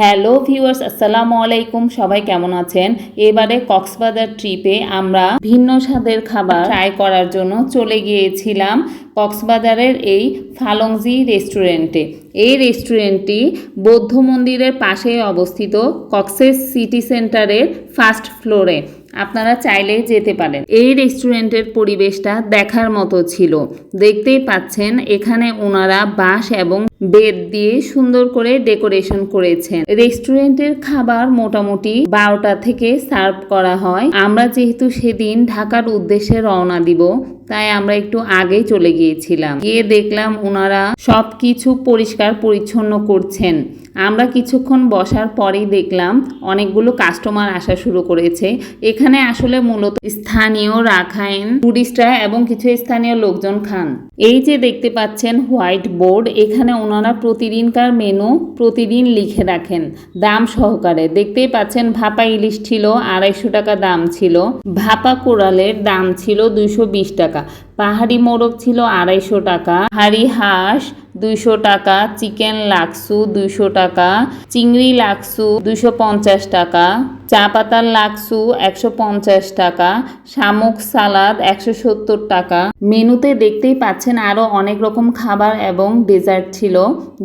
Hello viewers, আসসালামু আলাইকুম। সবাই কেমন আছেন? এবারে কক্সবাজার ট্রিপে আমরা ভিন্ন স্বাদের খাবার ট্রাই করার জন্য চলে গিয়েছিলাম কক্সবাজারের এই ফালংজি রেস্টুরেন্টে। এই রেস্টুরেন্টটি বৌদ্ধ মন্দিরের পাশেই অবস্থিত কক্সেস সিটি সেন্টারের ফার্স্ট ফ্লোরে। আপনারা চাইলে যেতে পারেন। এই রেস্টুরেন্টের পরিবেশটা দেখার মতো ছিল। দেখতেই পাচ্ছেন এখানে ওনারা বাঁশ এবং বেদ দিয়ে সুন্দর করে ডেকোরেশন করেছেন। রেস্টুরেন্টের খাবার মোটামুটি বারোটা থেকে সার্ভ করা হয়। আমরা যেহেতু সেদিন ঢাকার উদ্দেশ্যে রওনা দিব তাই আমরা একটু আগেই চলে গিয়েছিলাম। গিয়ে দেখলাম ওনারা সব কিছু পরিষ্কার পরিচ্ছন্ন করছেন। আমরা কিছুক্ষণ বসার পরেই দেখলাম অনেকগুলো কাস্টমার আসা শুরু করেছে। এখানে আসলে মূলত স্থানীয় রাখাইন, টুরিস্টরা এবং কিছু স্থানীয় লোকজন খান। এই যে দেখতে পাচ্ছেন হোয়াইট বোর্ড, এখানে ওনারা প্রতিদিনকার মেনু প্রতিদিন লিখে রাখেন। দাম সহকারে। দেখতেই পাচ্ছেন ভাপা ইলিশ ছিল, আড়াইশো টাকা দাম ছিল। ভাপা কোরালের দাম ছিল দুইশো বিশ টাকা। পাহাড়ি মোরগ ছিল আড়াইশো টাকা। হাড়ি হাঁস দুইশো টাকা। চিকেন লাক্সু দুইশো টাকা। চিংড়ি লাক্সু দুশো পঞ্চাশ টাকা। চা পাতার লাক্সু একশো পঞ্চাশ টাকা, শামুক সালাদ একশো সত্তর টাকা। মেনুতে দেখতেই পাচ্ছেন আরও অনেক রকম খাবার এবং ডেজার্ট ছিল,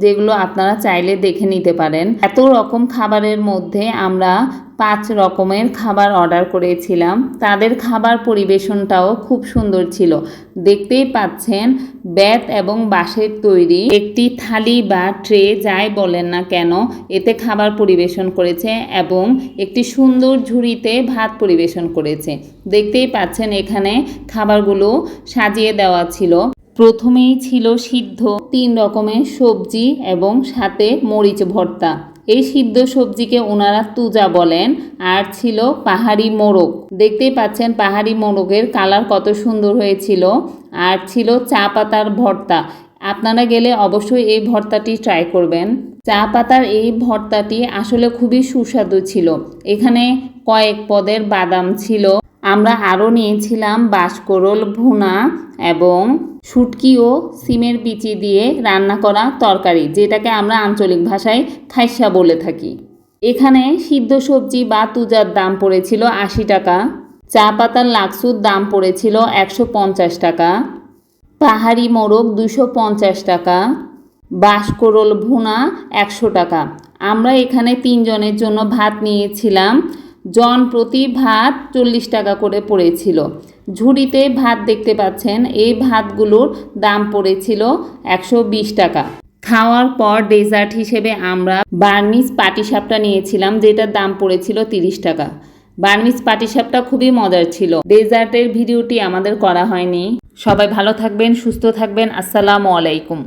যেগুলো আপনারা চাইলে দেখে নিতে পারেন। এত রকম খাবারের মধ্যে আমরা পাঁচ রকমের খাবার অর্ডার করেছিলাম। তাদের খাবার পরিবেশনটাও খুব সুন্দর ছিল। দেখতেই পাচ্ছেন বেত এবং বাঁশের তৈরি একটি থালি বা ট্রে, যাই বলেন না কেন, এতে খাবার পরিবেশন করেছে এবং একটি সুন্দর ঝুড়িতে ভাত পরিবেশন করেছে। দেখতেই পাচ্ছেন এখানে খাবারগুলো সাজিয়ে দেওয়া ছিল। প্রথমেই ছিল সিদ্ধ তিন রকমের সবজি এবং সাথে মরিচ ভর্তা। এই সিদ্ধ সবজিকে ওনারা তুজা বলেন, আর ছিল পাহাড়ি মোরগ। দেখতেই পাচ্ছেন পাহাড়ি মোরগের কালার কত সুন্দর হয়েছিল। আর ছিল চা পাতার ভর্তা। আপনারা গেলে অবশ্যই এই ভর্তাটি ট্রাই করবেন। চা পাতার এই ভর্তাটি আসলে খুবই সুস্বাদু ছিল। এখানে কয়েক পদের বাদাম ছিল। আমরা আরও নিয়েছিলাম বাঁশকরল, ভুনা এবং শুটকি ও সিমের বিচি দিয়ে রান্না করা তরকারি, যেটাকে আমরা আঞ্চলিক ভাষায় খাইসা বলে থাকি। এখানে সিদ্ধ সবজি বা তুজার দাম পড়েছিল আশি টাকা। চা পাতার লাক্সুর দাম পড়েছিল একশো পঞ্চাশ টাকা। পাহাড়ি মোরগ দুশো পঞ্চাশ টাকা, বাঁশকরল ভুনা একশো টাকা। আমরা এখানে তিনজনের জন্য ভাত নিয়েছিলাম। জন প্রতি ভাত চল্লিশ টাকা করে পড়েছিল। ঝুড়িতে ভাত দেখতে পাচ্ছেন, এই ভাতগুলোর দাম পড়েছিল একশো বিশ টাকা। খাওয়ার পর ডেজার্ট হিসেবে আমরা বার্মিস পাটিসাপটা নিয়েছিলাম, যেটার দাম পড়েছিল তিরিশ টাকা। বার্মিস পাটিসাপটা খুবই মজার ছিল। ডেজার্টের ভিডিওটি আমাদের করা হয়নি। সবাই ভালো থাকবেন, সুস্থ থাকবেন। আসসালামু আলাইকুম।